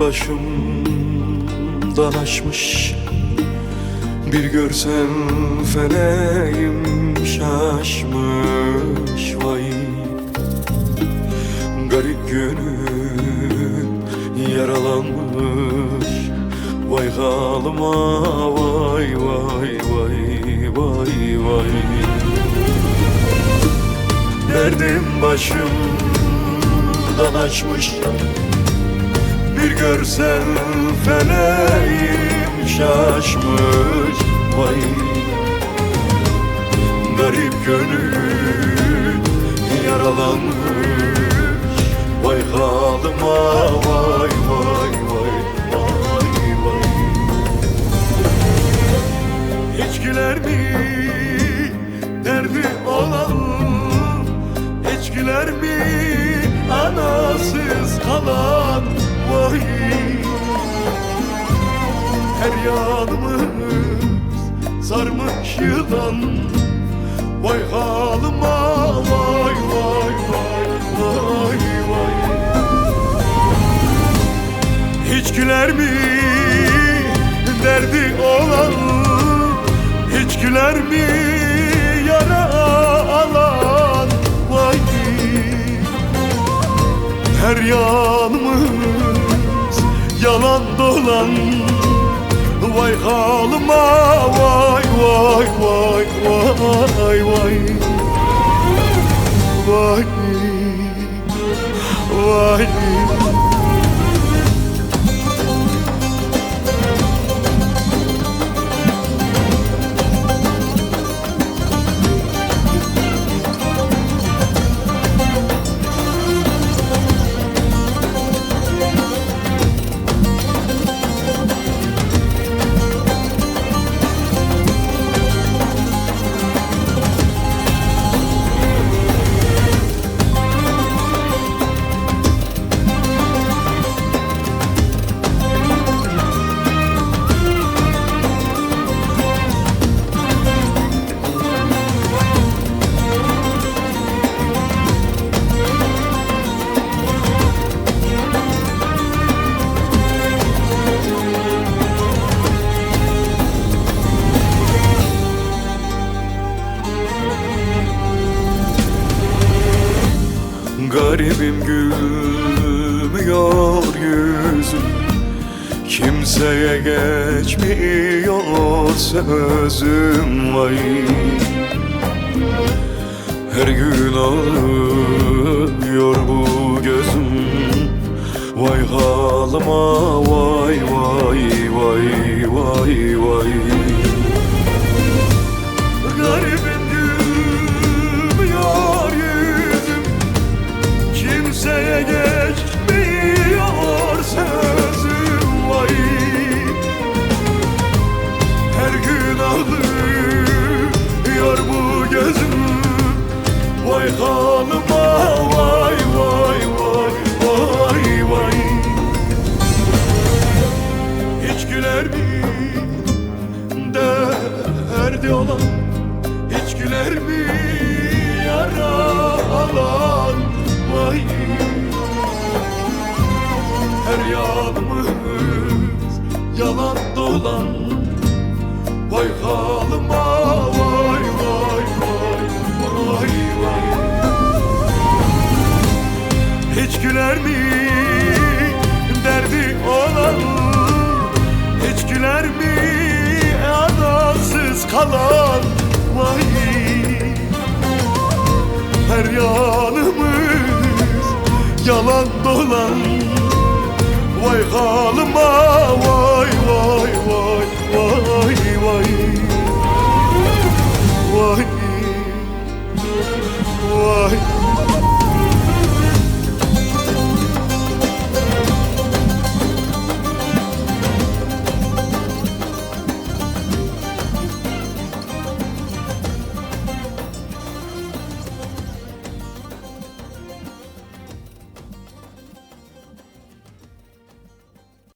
başımdan aşmış Bir görsen feleğim şaşmış vay. Garip gönül yaralanmış. Vay halıma vay vay vay vay vay. Derdim başımdan açmış Bir görsen feleğim şaşmış Her yanımız sarmış yılan. Vay halıma vay vay vay vay vay. Hiç güler mi derdi olan? Hiç güler mi yara alan? Vay her yanımız yalan dolan Vay halıma vay vay vay vay vay. Vay Garibim gülmüyor yüzüm Kimseye geçmiyor sözüm vay. Her gün ağlıyor bu gözüm. Vay halıma vay vay vay vay vay. Garibim geçmiyor sözüm vay. Her gün ağlıyor bu gözüm. Vay halıma vay vay vay vay vay. Hiç güler mi? Derdi olan Hiç güler mi? Yara alan Vay Her yanımız yalan dolan. Vay halıma vay vay vay vay vay. Hiç güler mi derdi olan? Hiç güler mi anasız kalan? Vay. Her yanımız yalan dolan vay halıma vay vay vay.